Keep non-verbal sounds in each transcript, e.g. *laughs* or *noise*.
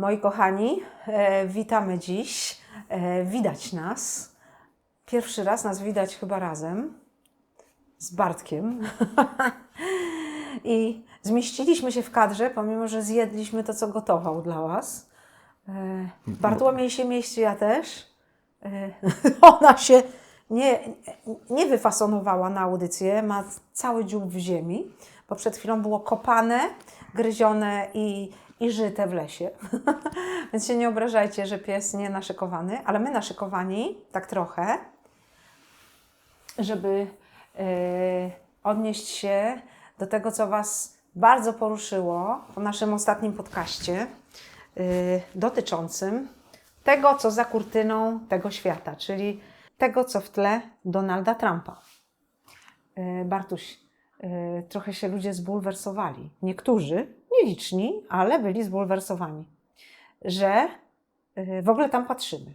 Moi kochani, e, witamy dziś. E, widać nas. Pierwszy raz nas widać chyba razem z Bartkiem. *laughs* I zmieściliśmy się w kadrze, pomimo że zjedliśmy to, co gotował dla Was. E, Bartłomiej się mieści, ja też. *laughs* Ona się nie, nie wyfasonowała na audycję, ma cały dziób w ziemi, bo przed chwilą było kopane, gryzione i, i żyte w lesie. *laughs* Więc się nie obrażajcie, że pies nie naszykowany, ale my naszykowani, tak trochę, żeby e, odnieść się do tego, co Was bardzo poruszyło po naszym ostatnim podcaście e, dotyczącym tego, co za kurtyną tego świata, czyli tego, co w tle Donalda Trumpa. E, Bartuś, trochę się ludzie zbulwersowali. Niektórzy, nieliczni, ale byli zbulwersowani, że e, w ogóle tam patrzymy.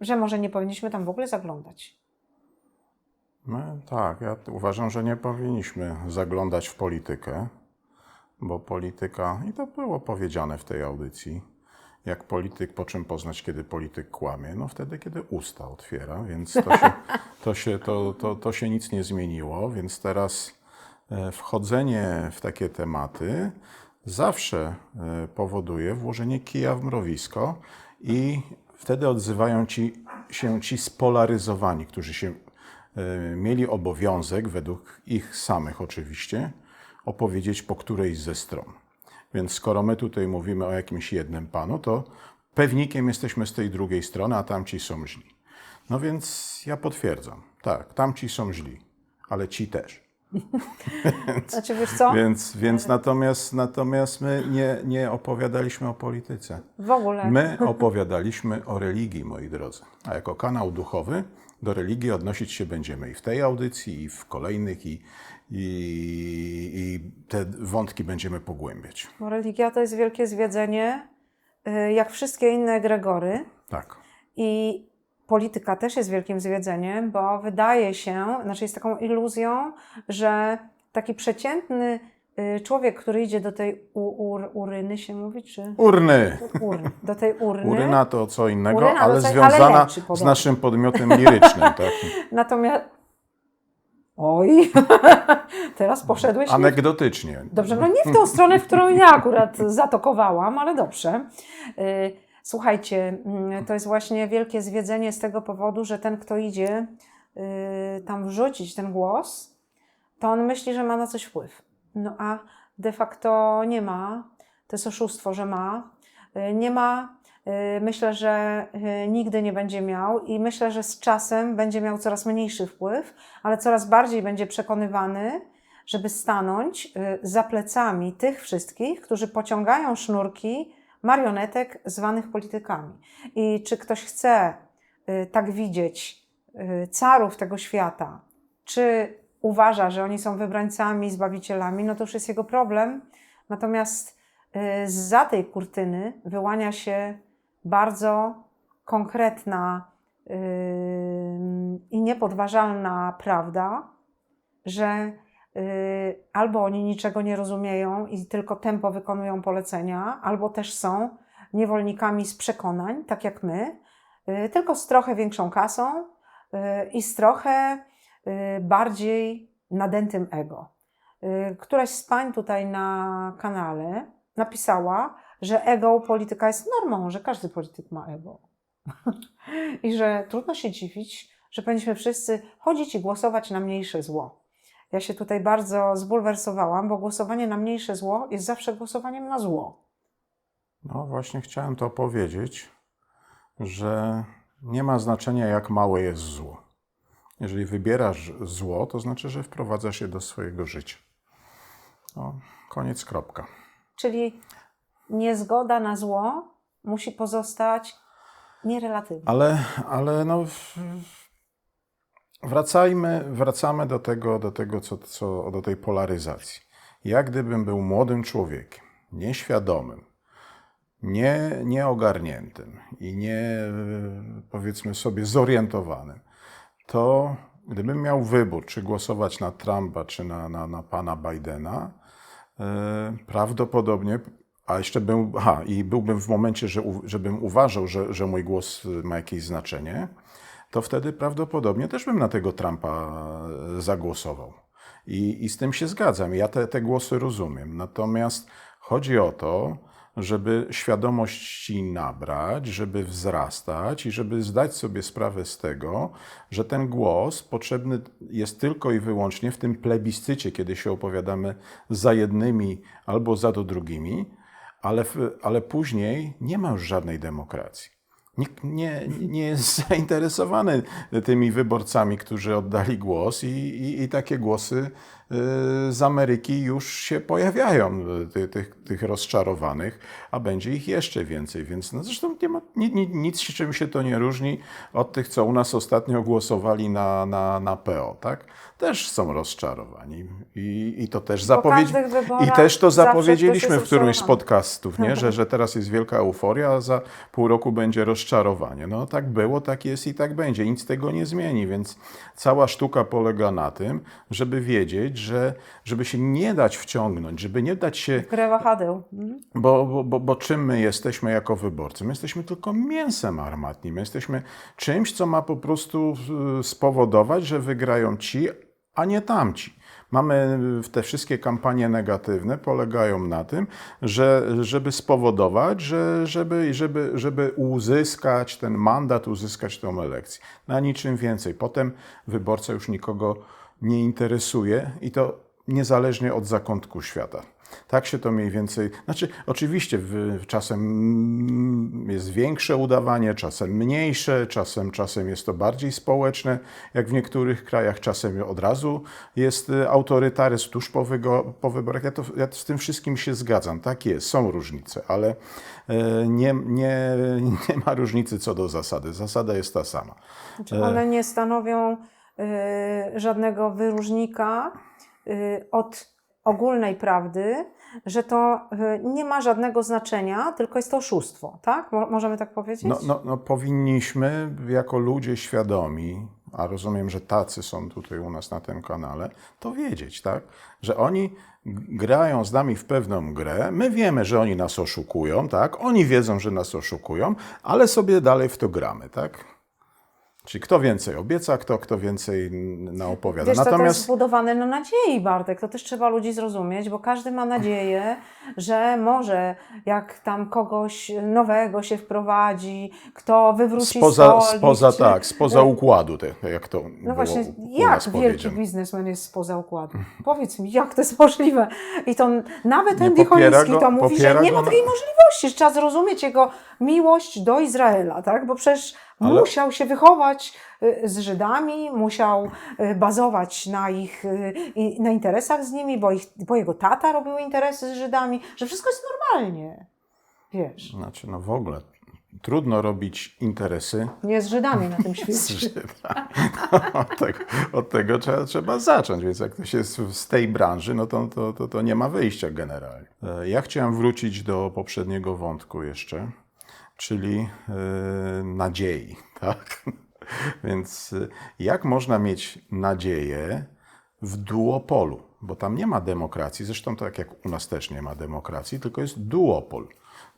Że może nie powinniśmy tam w ogóle zaglądać. No, tak, ja uważam, że nie powinniśmy zaglądać w politykę, bo polityka, i to było powiedziane w tej audycji, jak polityk, po czym poznać, kiedy polityk kłamie? No wtedy, kiedy usta otwiera, więc to się, to się, to, to, to się nic nie zmieniło, więc teraz wchodzenie w takie tematy zawsze e, powoduje włożenie kija w mrowisko i wtedy odzywają ci, się ci spolaryzowani, którzy się e, mieli obowiązek, według ich samych oczywiście, opowiedzieć po którejś ze stron. Więc skoro my tutaj mówimy o jakimś jednym panu, to pewnikiem jesteśmy z tej drugiej strony, a tamci są źli. No więc ja potwierdzam, tak, tamci są źli, ale ci też. *laughs* Znaczy, wiesz co? Więc, więc natomiast, natomiast my nie, nie opowiadaliśmy o polityce. W ogóle. My opowiadaliśmy o religii, moi drodzy. A jako kanał duchowy do religii odnosić się będziemy i w tej audycji, i w kolejnych, i, i, i te wątki będziemy pogłębiać. Bo religia to jest wielkie zwiedzenie, y, jak wszystkie inne egregory. Tak. I polityka też jest wielkim zwiedzeniem, bo wydaje się, znaczy jest taką iluzją, że taki przeciętny y, człowiek, który idzie do tej u, ur, uryny, się mówi, czy Urny. urny, do tej urny. Uryna to co innego, Uryna ale coś- ale związana leczy z naszym podmiotem lirycznym. Tak? *laughs* Natomiast. Oj, *laughs* teraz poszedłeś. w Anegdotycznie. Dobrze, no nie w tą stronę, w którą ja akurat zatokowałam, ale dobrze. Y, Słuchajcie, mm, to jest właśnie wielkie zwiedzenie z tego powodu, że ten, kto idzie y, tam wrzucić ten głos, to on myśli, że ma na coś wpływ. No a de facto nie ma. To jest oszustwo, że ma. Y, Nie ma. y, Myślę, że nigdy nie będzie miał i myślę, że z czasem będzie miał coraz mniejszy wpływ, ale coraz bardziej będzie przekonywany, żeby stanąć za plecami tych wszystkich, którzy pociągają sznurki marionetek zwanych politykami. I czy ktoś chce y, tak widzieć y, carów tego świata, czy uważa, że oni są wybrańcami, zbawicielami, no to już jest jego problem. Natomiast y, za tej kurtyny wyłania się bardzo konkretna i niepodważalna prawda, że albo oni niczego nie rozumieją i tylko tempo wykonują polecenia, albo też są niewolnikami z przekonań, tak jak my, y, tylko z trochę większą kasą y, i z trochę y, bardziej nadętym ego. Y, Któraś z pań tutaj na kanale napisała, że ego polityka jest normą, że każdy polityk ma ego. *laughs* I że trudno się dziwić, że powinniśmy wszyscy chodzić i głosować na mniejsze zło. Ja się tutaj bardzo zbulwersowałam, bo głosowanie na mniejsze zło jest zawsze głosowaniem na zło. No właśnie chciałem to powiedzieć, że nie ma znaczenia, jak małe jest zło. Jeżeli wybierasz zło, to znaczy, że wprowadzasz je do swojego życia. No, koniec, kropka. Czyli niezgoda na zło musi pozostać nierelatywna. Ale, ale no, wracajmy, wracamy do tego, do tego co, co, do tej polaryzacji. Jak gdybym był młodym człowiekiem, nieświadomym, nie, nieogarniętym i nie, powiedzmy sobie, zorientowanym, to gdybym miał wybór, czy głosować na Trumpa, czy na, na, na pana Bidena, e, prawdopodobnie a jeszcze bym, aha, i byłbym w momencie, że, żebym uważał, że, że mój głos ma jakieś znaczenie, to wtedy prawdopodobnie też bym na tego Trumpa e, zagłosował. I, i z tym się zgadzam. Ja te, te głosy rozumiem. Natomiast chodzi o to, żeby świadomości nabrać, żeby wzrastać i żeby zdać sobie sprawę z tego, że ten głos potrzebny jest tylko i wyłącznie w tym plebiscycie, kiedy się opowiadamy za jednymi albo za to drugimi, ale, ale później nie ma już żadnej demokracji. Nikt nie, nie jest *laughs* zainteresowany tymi wyborcami, którzy oddali głos, i, i, i takie głosy z Ameryki już się pojawiają, y, ty, tych, tych rozczarowanych, a będzie ich jeszcze więcej. Więc no zresztą nie ma, ni, ni, nic czym się to nie różni od tych, co u nas ostatnio głosowali na, na, na PO. Tak? Też są rozczarowani. I, i to też wyborach I też to zapowiedzieliśmy w którymś z podcastów, nie? *laughs* Że, że teraz jest wielka euforia, a za pół roku będzie rozczarowanie. No tak było, tak jest i tak będzie. Nic tego nie zmieni, więc cała sztuka polega na tym, żeby wiedzieć, że żeby się nie dać wciągnąć, żeby nie dać się Grę wahadeł. Mhm. bo, bo, bo, bo czym my jesteśmy jako wyborcy? My jesteśmy tylko mięsem armatnim. My jesteśmy czymś, co ma po prostu y, spowodować, że wygrają ci, a nie tamci. Mamy te wszystkie kampanie negatywne polegają na tym, że żeby spowodować, że, żeby, żeby, żeby uzyskać ten mandat, uzyskać tą elekcję. Na niczym więcej. Potem wyborca już nikogo nie interesuje i to niezależnie od zakątku świata. Tak się to mniej więcej. Znaczy, oczywiście w, czasem jest większe udawanie, czasem mniejsze, czasem, czasem jest to bardziej społeczne, jak w niektórych krajach, czasem od razu jest autorytaryzm tuż po, wygo, po wyborach. Ja, to, ja z tym wszystkim się zgadzam. Tak jest, są różnice, ale e, nie, nie, nie ma różnicy co do zasady. Zasada jest ta sama. Znaczy one nie stanowią żadnego wyróżnika y, od ogólnej prawdy, że to y, nie ma żadnego znaczenia, tylko jest to oszustwo, tak? Mo- możemy tak powiedzieć? No, no, no powinniśmy jako ludzie świadomi, a rozumiem, że tacy są tutaj u nas na tym kanale, to wiedzieć, tak? Że oni grają z nami w pewną grę, my wiemy, że oni nas oszukują, tak? Oni wiedzą, że nas oszukują, ale sobie dalej w to gramy, tak? Czyli kto więcej obieca, kto, kto więcej naopowiada. Wiesz, to, to jest Natomiast zbudowane na nadziei, Bartek. To też trzeba ludzi zrozumieć, bo każdy ma nadzieję, że może jak tam kogoś nowego się wprowadzi, kto wywróci spoza, stolik, spoza czy- tak, spoza układu, te, jak to No właśnie, jak wielki biznesmen jest spoza układu? Powiedz mi, jak to jest możliwe? I to nawet Andy Choliński to mówi, że nie ma takiej możliwości, że trzeba zrozumieć jego miłość do Izraela, tak? Bo przecież Ale- musiał się wychować y, z Żydami, musiał y, bazować na ich y, na interesach z nimi, bo, ich, bo jego tata robił interesy z Żydami, że wszystko jest normalnie. Wiesz, Znaczy, no w ogóle trudno robić interesy nie z Żydami na tym *laughs* świecie. z Żydami. od, tego, od tego trzeba, trzeba zacząć, więc jak ktoś jest z tej branży, no to, to, to, to nie ma wyjścia generalnie. E, Ja chciałem wrócić do poprzedniego wątku jeszcze, czyli e, nadziei, *laughs* tak? Więc e, jak można mieć nadzieję w duopolu? Bo tam nie ma demokracji, zresztą tak jak u nas też nie ma demokracji, tylko jest duopol.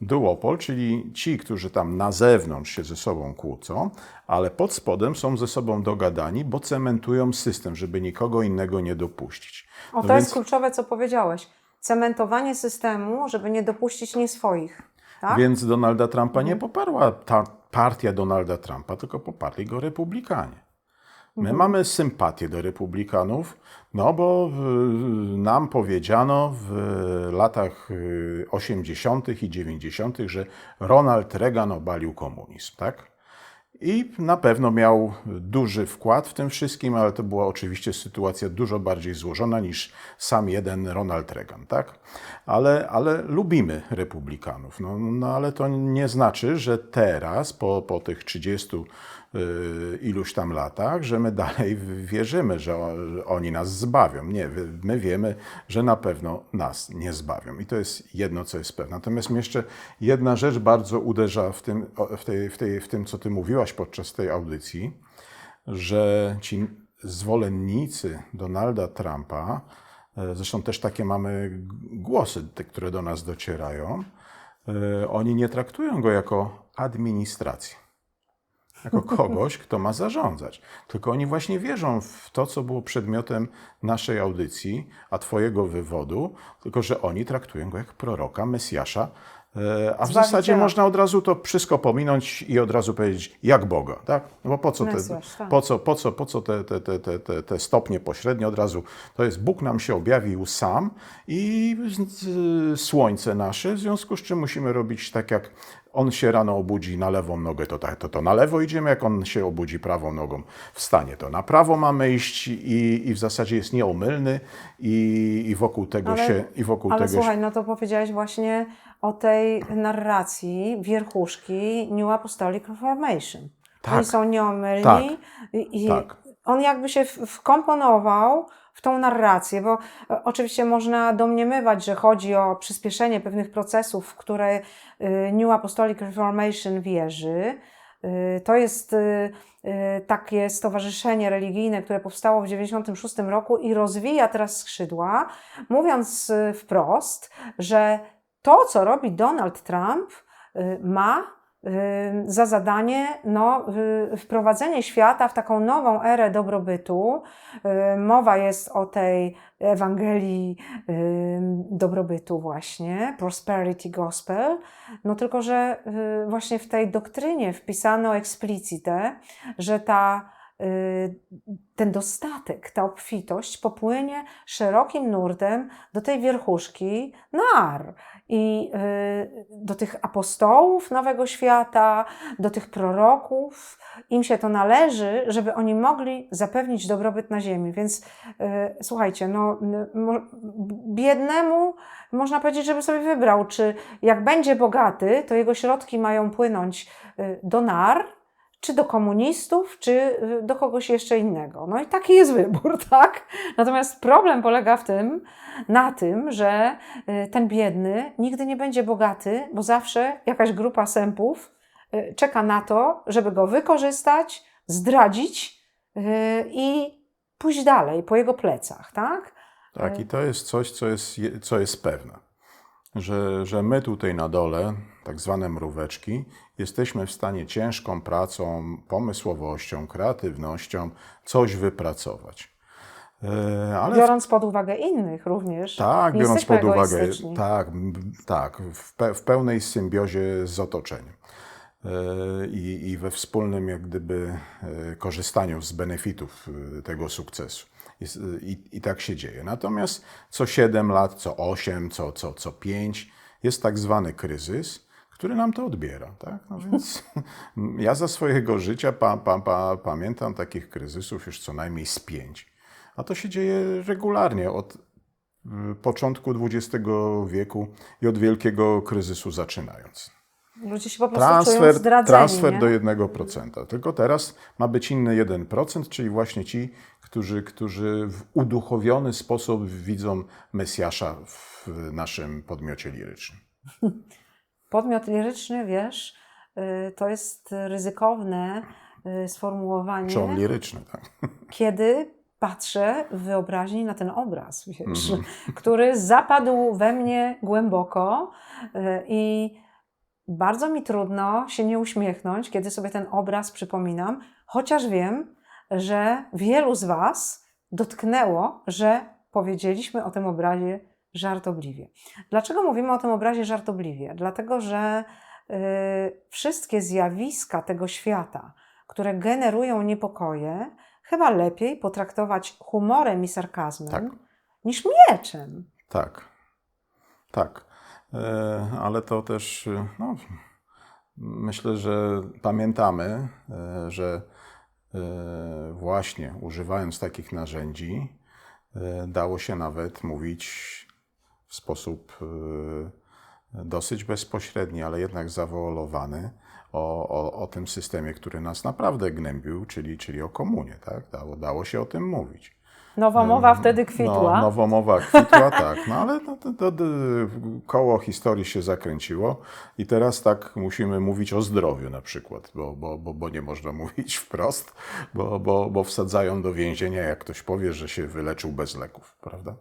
Duopol, czyli ci, którzy tam na zewnątrz się ze sobą kłócą, ale pod spodem są ze sobą dogadani, bo cementują system, żeby nikogo innego nie dopuścić. O, No to więc- jest kluczowe, co powiedziałeś. Cementowanie systemu, żeby nie dopuścić nieswoich. Tak? Więc Donalda Trumpa nie poparła ta partia Donalda Trumpa, tylko poparli go republikanie. My mamy sympatię do republikanów, no bo y, nam powiedziano w latach y, 80. i 90., że Ronald Reagan obalił komunizm, tak? I na pewno miał duży wkład w tym wszystkim, ale to była oczywiście sytuacja dużo bardziej złożona niż sam jeden Ronald Reagan, tak? Ale, ale lubimy republikanów. No, no ale to nie znaczy, że teraz, po, po tych 30 y, iluś tam latach, że my dalej wierzymy, że oni nas zbawią. Nie, my wiemy, że na pewno nas nie zbawią. I to jest jedno, co jest pewne. Natomiast jeszcze jedna rzecz bardzo uderza w tym, w tej, w tej, w tym co ty mówiłaś podczas tej audycji, że ci zwolennicy Donalda Trumpa, e, zresztą też takie mamy głosy, te, które do nas docierają, e, oni nie traktują go jako administrację, jako kogoś, kto ma zarządzać. Tylko oni właśnie wierzą w to, co było przedmiotem naszej audycji, a Twojego wywodu, tylko że oni traktują go jak proroka, Mesjasza. E, A w zasadzie można od razu to wszystko pominąć i od razu powiedzieć, jak Boga, tak? No bo po co te, tak. po co, po co, po co te, te, te, te, te, stopnie pośrednie od razu? To jest Bóg nam się objawił sam i słońce nasze, w związku z czym musimy robić tak, jak on się rano obudzi na lewą nogę, to, tak, to, to na lewo idziemy, jak on się obudzi prawą nogą, wstanie, to na prawo mamy iść i, i w zasadzie jest nieomylny i, i wokół tego Ale- się... I wokół Ale tego słuchaj, się, no to powiedziałeś właśnie o tej narracji wierchuszki New Apostolic Reformation. Tak. Oni są nieomylni Tak. i, Tak. on jakby się wkomponował w tą narrację, bo e, oczywiście można domniemywać, że chodzi o przyspieszenie pewnych procesów, w które y, New Apostolic Reformation wierzy. Y, To jest y, takie stowarzyszenie religijne, które powstało w 1996 roku i rozwija teraz skrzydła, mówiąc wprost, że to, co robi Donald Trump, y, ma y, za zadanie no, y, wprowadzenie świata w taką nową erę dobrobytu. Mowa jest o tej Ewangelii dobrobytu właśnie, Prosperity Gospel, no tylko, że właśnie w tej doktrynie wpisano explicite, że ta ten dostatek, ta obfitość popłynie szerokim nurtem do tej wierchuszki nar i y, do tych apostołów Nowego Świata, do tych proroków. Im się to należy, żeby oni mogli zapewnić dobrobyt na ziemi. Więc y, słuchajcie, no, biednemu można powiedzieć, żeby sobie wybrał, czy jak będzie bogaty, to jego środki mają płynąć y, do nar, czy do komunistów, czy y, do kogoś jeszcze innego. No i taki jest wybór, *laughs* tak? Natomiast problem polega w tym, na tym, że y, ten biedny nigdy nie będzie bogaty, bo zawsze jakaś grupa sępów y, czeka na to, żeby go wykorzystać, zdradzić i pójść dalej po jego plecach, tak? Tak, i to jest coś, co jest, je- co jest pewne. Że, że my tutaj na dole, tak zwane mróweczki, jesteśmy w stanie ciężką pracą, pomysłowością, kreatywnością coś wypracować. E, Ale Biorąc pod uwagę innych również. Tak, biorąc pod uwagę, tak, tak w, pe, w pełnej symbiozie z otoczeniem E, i, i we wspólnym jak gdyby e, korzystaniu z benefitów tego sukcesu. I, I tak się dzieje. Natomiast co 7 lat, co 8, co, co, co 5 jest tak zwany kryzys, który nam to odbiera. Tak? No więc *laughs* ja za swojego życia pa, pa, pa, pamiętam takich kryzysów już co najmniej z pięć. A to się dzieje regularnie od y, początku XX wieku i od wielkiego kryzysu zaczynając. Ludzie się po prostu Transfer, zdradzeni. transfer nie? do 1%. Tylko teraz ma być inny 1%, czyli właśnie ci, którzy, którzy w uduchowiony sposób widzą Mesjasza w naszym podmiocie lirycznym. *laughs* Podmiot liryczny, wiesz, y, to jest ryzykowne y, sformułowanie, Czy on liryczny, tak? *laughs* kiedy patrzę w wyobraźni na ten obraz, wiesz, Mhm. *laughs* który zapadł we mnie głęboko y, i bardzo mi trudno się nie uśmiechnąć, kiedy sobie ten obraz przypominam, chociaż wiem, że wielu z Was dotknęło, że powiedzieliśmy o tym obrazie żartobliwie. Dlaczego mówimy o tym obrazie żartobliwie? Dlatego, że y, wszystkie zjawiska tego świata, które generują niepokoje, chyba lepiej potraktować humorem i sarkazmem Tak. niż mieczem. Tak, tak. E, Ale to też, no, myślę, że pamiętamy, e, że e, właśnie używając takich narzędzi, dało się nawet mówić w sposób e, dosyć bezpośredni, ale jednak zawoalowany o, o, o tym systemie, który nas naprawdę gnębił, czyli, czyli o komunie. Tak? Dało, dało się o tym mówić. Nowomowa wtedy kwitła. No, nowomowa kwitła, *laughs* tak. No ale to, to, to, koło historii się zakręciło i teraz tak musimy mówić o zdrowiu na przykład, bo, bo, bo, bo nie można *laughs* mówić wprost, bo, bo, bo wsadzają do więzienia, jak ktoś powie, że się wyleczył bez leków, prawda?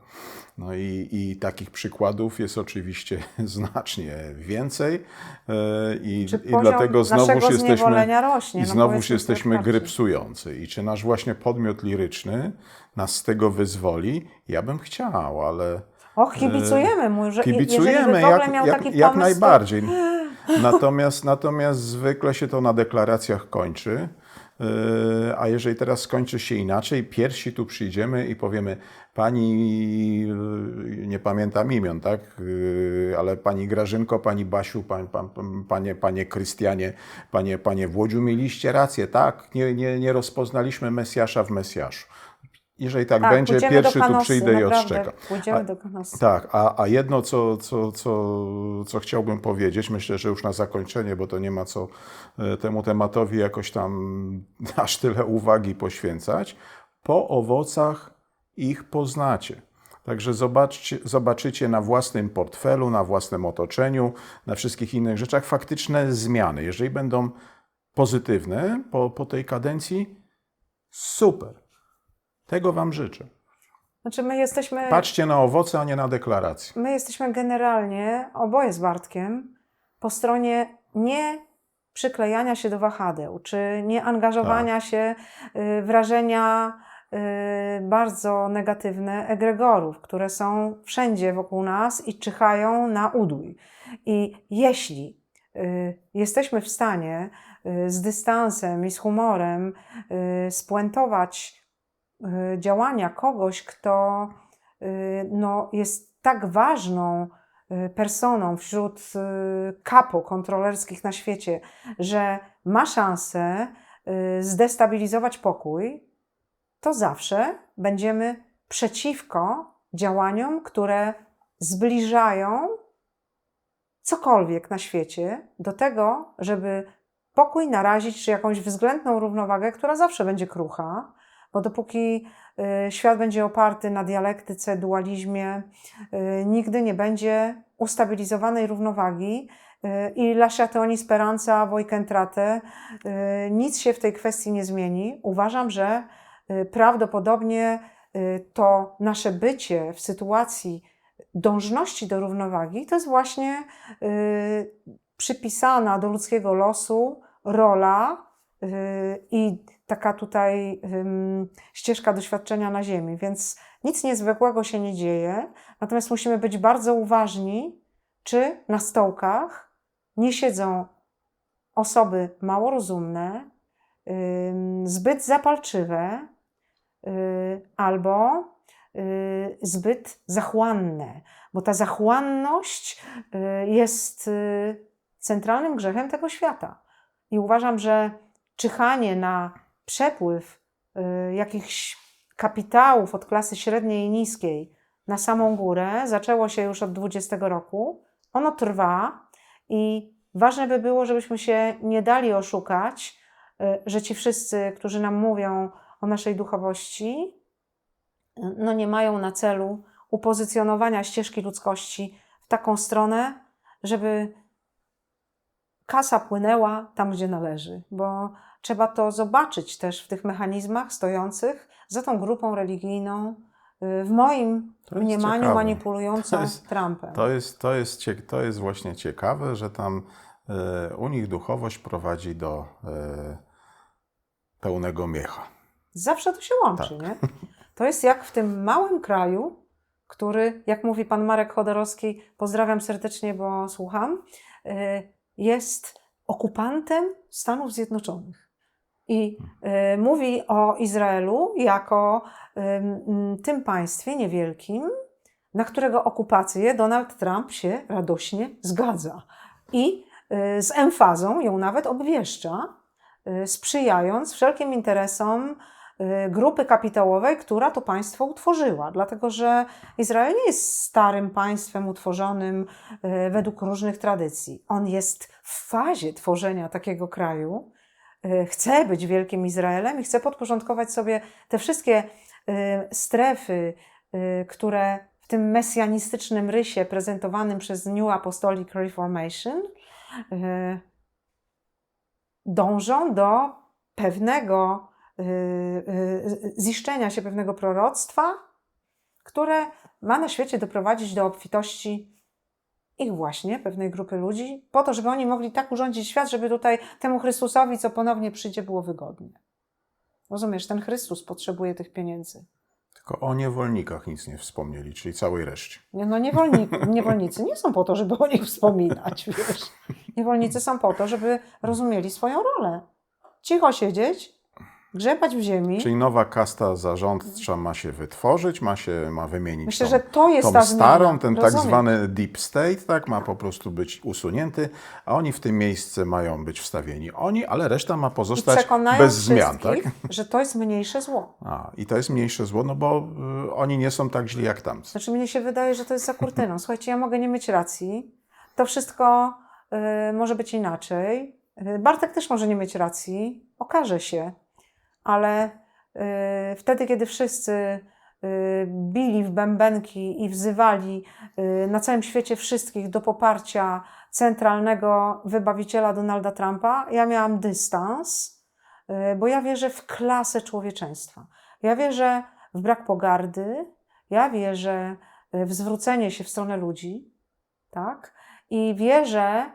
No i, i takich przykładów jest oczywiście *laughs* znacznie więcej e, i, i dlatego znowuż jesteśmy, rośnie? i No znowuż powiedzmy jesteśmy sobie gry prawdę. psujący. I czy nasz właśnie podmiot liryczny nas z tego wyzwoli? Ja bym chciał, ale Och, kibicujemy mu, że kibicujemy by w ogóle jak, miał jak, pomysł, najbardziej. Natomiast, natomiast zwykle się to na deklaracjach kończy. Yy, A jeżeli teraz skończy się inaczej, pierwsi tu przyjdziemy i powiemy, pani, nie pamiętam imion, tak, Yy, ale pani Grażynko, pani Basiu, pan, pan, panie, panie Krystianie, panie, panie Włodziu, mieliście rację, tak, nie, nie, nie rozpoznaliśmy Mesjasza w Mesjaszu. Jeżeli tak, Tak, będzie, pierwszy do tu Kanosy, przyjdę i naprawdę, odszczekam. Pójdziemy do Kanosy. Tak, a, a jedno, co, co, co, co chciałbym powiedzieć, myślę, że już na zakończenie, bo to nie ma co e, temu tematowi jakoś tam *laughs* aż tyle uwagi poświęcać. Po owocach ich poznacie. Także zobaczcie, zobaczycie na własnym portfelu, na własnym otoczeniu, na wszystkich innych rzeczach faktyczne zmiany. Jeżeli będą pozytywne po, po tej kadencji, super. Tego Wam życzę. Znaczy my jesteśmy, Patrzcie na owoce, a nie na deklaracje. my jesteśmy generalnie, oboje z Bartkiem, po stronie nie przyklejania się do wahadeł, czy nie angażowania Tak. się y, wrażenia y, bardzo negatywne egregorów, które są wszędzie wokół nas i czyhają na udój. I jeśli y, jesteśmy w stanie y, z dystansem i z humorem y, spuentować działania kogoś, kto y, no, jest tak ważną y, personą wśród y, kapo kontrolerskich na świecie, że ma szansę y, zdestabilizować pokój, to zawsze będziemy przeciwko działaniom, które zbliżają cokolwiek na świecie do tego, żeby pokój narazić czy jakąś względną równowagę, która zawsze będzie krucha, bo dopóki y, świat będzie oparty na dialektyce, dualizmie, y, nigdy nie będzie ustabilizowanej równowagi y, i lasciatoni speranza voi centrate, y, nic się w tej kwestii nie zmieni. Uważam, że prawdopodobnie to nasze bycie w sytuacji dążności do równowagi to jest właśnie przypisana do ludzkiego losu rola i taka tutaj ścieżka doświadczenia na Ziemi, więc nic niezwykłego się nie dzieje. Natomiast musimy być bardzo uważni, czy na stołkach nie siedzą osoby mało rozumne, ym, zbyt zapalczywe y, albo y, zbyt zachłanne, bo ta zachłanność y, jest y, centralnym grzechem tego świata. I uważam, że czyhanie na przepływ y, jakichś kapitałów od klasy średniej i niskiej na samą górę zaczęło się już od 20 roku. Ono trwa i ważne by było, żebyśmy się nie dali oszukać, y, że ci wszyscy, którzy nam mówią o naszej duchowości, no nie mają na celu upozycjonowania ścieżki ludzkości w taką stronę, żeby kasa płynęła tam, gdzie należy, bo trzeba to zobaczyć też w tych mechanizmach stojących za tą grupą religijną, y, w moim mniemaniu ciekawe. manipulującą *laughs* To jest- Trumpem. To jest, to, jest, to jest właśnie ciekawe, że tam e, u nich duchowość prowadzi do e, pełnego miecha. Zawsze to się łączy, Tak. nie? To jest jak w tym małym kraju, który, jak mówi pan Marek Chodorowski, pozdrawiam serdecznie, bo słucham, y, jest okupantem Stanów Zjednoczonych. I y, mówi o Izraelu jako m, tym państwie niewielkim, na którego okupację Donald Trump się radośnie zgadza. I y, z emfazą ją nawet obwieszcza, sprzyjając wszelkim interesom grupy kapitałowej, która to państwo utworzyła. Dlatego, że Izrael nie jest starym państwem utworzonym według różnych tradycji. On jest w fazie tworzenia takiego kraju. Y, Chce być wielkim Izraelem i chce podporządkować sobie te wszystkie strefy, y, które w tym mesjanistycznym rysie prezentowanym przez New Apostolic Reformation y, dążą do pewnego y, y, ziszczenia się pewnego proroctwa, które ma na świecie doprowadzić do obfitości ich właśnie, pewnej grupy ludzi, po to, żeby oni mogli tak urządzić świat, żeby tutaj temu Chrystusowi, co ponownie przyjdzie, było wygodnie. Rozumiesz, ten Chrystus potrzebuje tych pieniędzy. Tylko o niewolnikach nic nie wspomnieli, czyli całej reszcie. No niewolnik, *laughs* niewolnicy nie są po to, żeby o nich wspominać, wiesz. Niewolnicy są po to, żeby rozumieli swoją rolę. Cicho siedzieć, grzebać w ziemi. Czyli nowa kasta zarządcza ma się wytworzyć, ma się ma wymienić Myślę, tą, że to jest tą ta zmiana. starą, ten tak Rozumiesz? zwany deep state, tak, ma po prostu być usunięty, a oni w tym miejsce mają być wstawieni. Oni, ale reszta ma pozostać bez zmian, tak? że to jest mniejsze zło. A, I to jest mniejsze zło, no bo y, oni nie są tak źli jak tamci. Znaczy, mnie się wydaje, że to jest za kurtyną. *laughs* Słuchajcie, ja mogę nie mieć racji. To wszystko y, może być inaczej. Y, Bartek też może nie mieć racji. Okaże się. Ale y, wtedy, kiedy wszyscy y, bili w bębenki i wzywali y, na całym świecie wszystkich do poparcia centralnego wybawiciela Donalda Trumpa, ja miałam dystans, bo ja wierzę w klasę człowieczeństwa. Ja wierzę w brak pogardy, ja wierzę w zwrócenie się w stronę ludzi, tak? I wierzę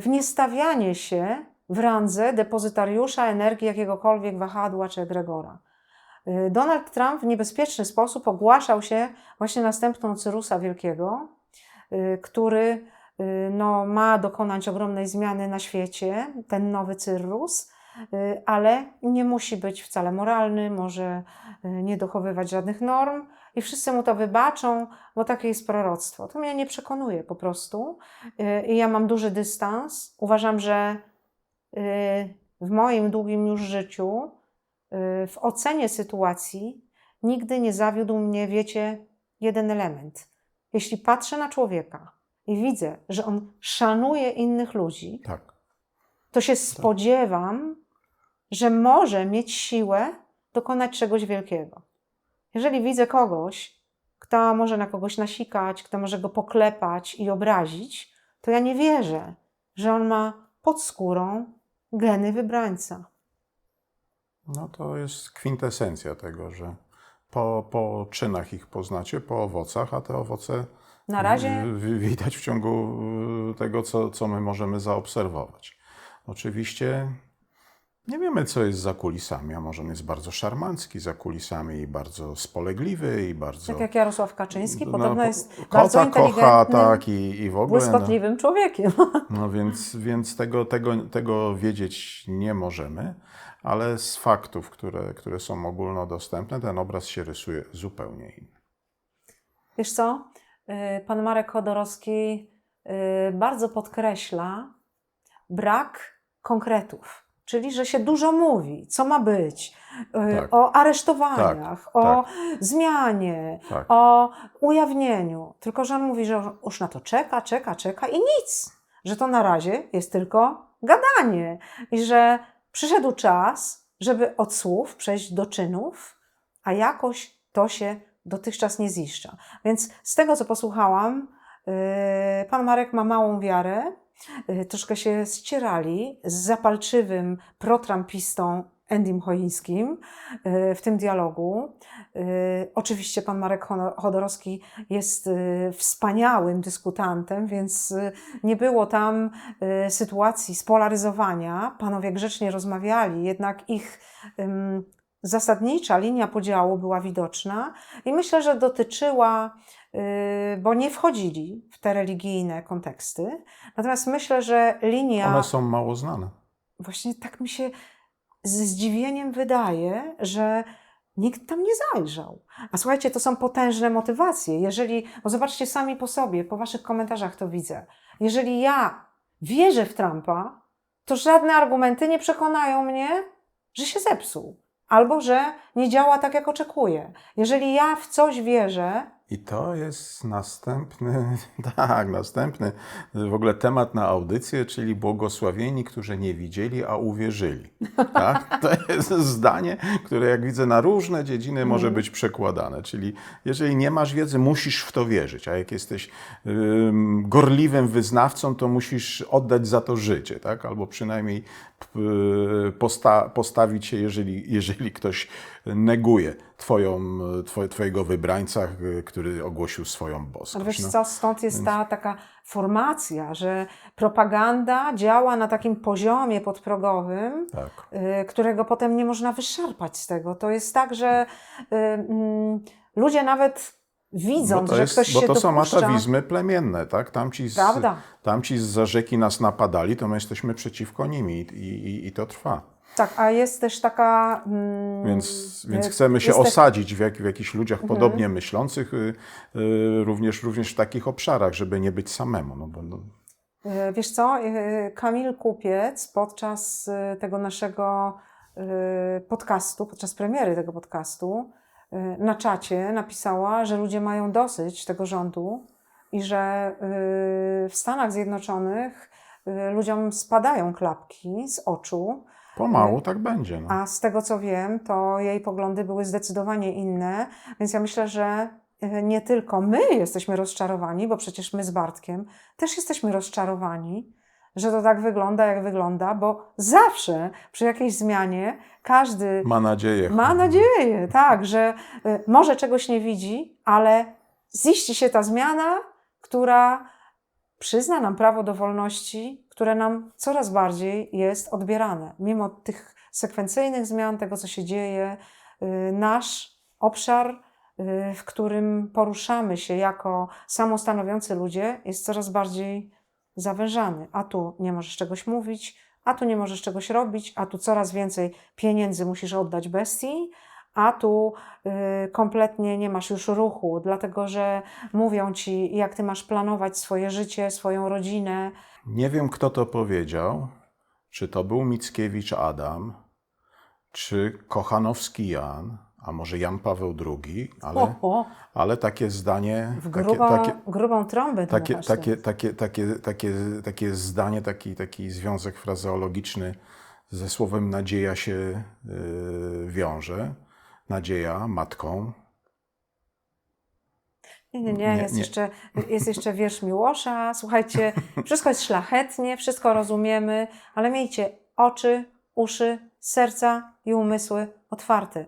w niestawianie się w randze depozytariusza energii jakiegokolwiek wahadła czy egregora. Donald Trump w niebezpieczny sposób ogłaszał się właśnie następcą Cyrusa Wielkiego, y, który y, no, ma dokonać ogromnej zmiany na świecie, ten nowy Cyrus, y, ale nie musi być wcale moralny, może y, nie dochowywać żadnych norm i wszyscy mu to wybaczą, bo takie jest proroctwo. To mnie nie przekonuje po prostu Y, i ja mam duży dystans. Uważam, że y, w moim długim już życiu, y, w ocenie sytuacji, nigdy nie zawiódł mnie, wiecie, jeden element. Jeśli patrzę na człowieka i widzę, że on szanuje innych ludzi, Tak. to się spodziewam, że może mieć siłę dokonać czegoś wielkiego. Jeżeli widzę kogoś, kto może na kogoś nasikać, kto może go poklepać i obrazić, to ja nie wierzę, że on ma pod skórą geny wybrańca. No to jest kwintesencja tego, że po, po czynach ich poznacie, po owocach, a te owoce Na razie widać w ciągu y, tego, co, co my możemy zaobserwować. Oczywiście nie wiemy, co jest za kulisami, a może on jest bardzo szarmancki za kulisami i bardzo spolegliwy i bardzo... tak jak Jarosław Kaczyński, no, podobno po- jest kota bardzo kocha, tak, i, i w ogóle... No, błyskotliwym człowiekiem. *laughs* no więc, więc tego, tego, tego wiedzieć nie możemy, ale z faktów, które, które są ogólnodostępne, ten obraz się rysuje zupełnie inny. Wiesz co? Y, Pan Marek Chodorowski y, bardzo podkreśla brak konkretów. Czyli, że się dużo mówi, co ma być, y, Tak. o aresztowaniach, Tak, o tak. zmianie, Tak. o ujawnieniu. Tylko, że on mówi, że już na to czeka, czeka, czeka i nic. Że to na razie jest tylko gadanie. I że przyszedł czas, żeby od słów przejść do czynów, a jakoś to się dotychczas nie ziszcza. Więc z tego, co posłuchałam, yy, pan Marek ma małą wiarę, troszkę się ścierali z zapalczywym protrumpistą Endym Choińskim yy, w tym dialogu. Yy, Oczywiście pan Marek Chodorowski jest wspaniałym dyskutantem, więc nie było tam sytuacji spolaryzowania. Panowie grzecznie rozmawiali, jednak ich zasadnicza linia podziału była widoczna i myślę, że dotyczyła, bo nie wchodzili w te religijne konteksty. Natomiast myślę, że linia. One są mało znane. Właśnie tak mi się ze zdziwieniem wydaje, że nikt tam nie zajrzał. A słuchajcie, to są potężne motywacje. Jeżeli, bo zobaczcie sami po sobie, po waszych komentarzach to widzę. Jeżeli ja wierzę w Trumpa, to żadne argumenty nie przekonają mnie, że się zepsuł. Albo że nie działa tak, jak oczekuję. Jeżeli ja w coś wierzę I to jest następny, *laughs* tak, następny w ogóle temat na audycję, czyli błogosławieni, którzy nie widzieli, a uwierzyli. *laughs* Tak? To jest zdanie, które jak widzę na różne dziedziny może być przekładane. Czyli jeżeli nie masz wiedzy, musisz w to wierzyć, a jak jesteś ym, gorliwym wyznawcą, to musisz oddać za to życie, tak? albo przynajmniej posta- postawić się, jeżeli, jeżeli ktoś neguje twoją, twoje, twojego wybrańca, y, który ogłosił swoją boskość. wiesz No. co, stąd jest ta taka formacja, że propaganda działa na takim poziomie podprogowym, Tak. y, którego potem nie można wyszarpać z tego. To jest tak, że y, mm, ludzie nawet widząc, Bo to, że jest, ktoś bo się to są dopuszcza... atawizmy plemienne, tak? Tamci z, Prawda. tamci z rzeki nas napadali, to my jesteśmy przeciwko nimi i, i, i to trwa. Tak, a jest też taka... Mm, Więc, więc y, chcemy się osadzić w, jak, w jakichś ludziach Mhm. podobnie myślących, y, y, również, również w takich obszarach, żeby nie być samemu. No, bo, no, E, Wiesz co, e, Kamil Kupiec podczas e, tego naszego e, podcastu, podczas premiery tego podcastu, e, na czacie napisała, że ludzie mają dosyć tego rządu i że e, w Stanach Zjednoczonych e, ludziom spadają klapki z oczu, pomału tak będzie. No. a z tego co wiem, to jej poglądy były zdecydowanie inne, więc ja myślę, że nie tylko my jesteśmy rozczarowani, bo przecież my z Bartkiem też jesteśmy rozczarowani, że to tak wygląda, jak wygląda, bo zawsze przy jakiejś zmianie każdy Ma nadzieję. ma nadzieję, tak, że y, może czegoś nie widzi, ale ziści się ta zmiana, która przyzna nam prawo do wolności, które nam coraz bardziej jest odbierane. Mimo tych sekwencyjnych zmian, tego co się dzieje, y, nasz obszar, y, w którym poruszamy się jako samostanowiący ludzie, jest coraz bardziej zawężany. A tu nie możesz czegoś mówić, a tu nie możesz czegoś robić, a tu coraz więcej pieniędzy musisz oddać bestii, a tu y, kompletnie nie masz już ruchu, dlatego że mówią ci, jak ty masz planować swoje życie, swoją rodzinę. Nie wiem, kto to powiedział. Czy to był Mickiewicz Adam, czy Kochanowski Jan, a może Jan Paweł II, ale, O, o, ale takie zdanie. w takie, grubą, takie, grubą trąbę takie, takie, takie, takie, takie, takie zdanie, taki, taki związek frazeologiczny ze słowem nadzieja się yy, wiąże. Nadzieja matką. Nie, nie, nie, Nie, jest, nie. Jeszcze, jest jeszcze wiersz Miłosza. Słuchajcie, wszystko jest szlachetnie, wszystko rozumiemy, ale miejcie oczy, uszy, serca i umysły otwarte.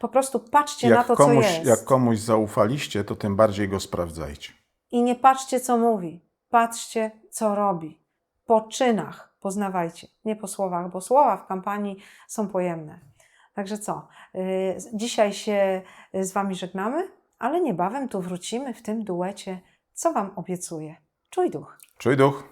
Po prostu patrzcie na Jak to, co komuś, jest. jak komuś zaufaliście, to tym bardziej go sprawdzajcie. I nie patrzcie, co mówi, patrzcie, co robi. Po czynach poznawajcie, nie po słowach, bo słowa w kampanii są pojemne. Także co? y, Dzisiaj się z Wami żegnamy, ale niebawem tu wrócimy w tym duecie, co Wam obiecuję. Czuj duch. Czuj duch.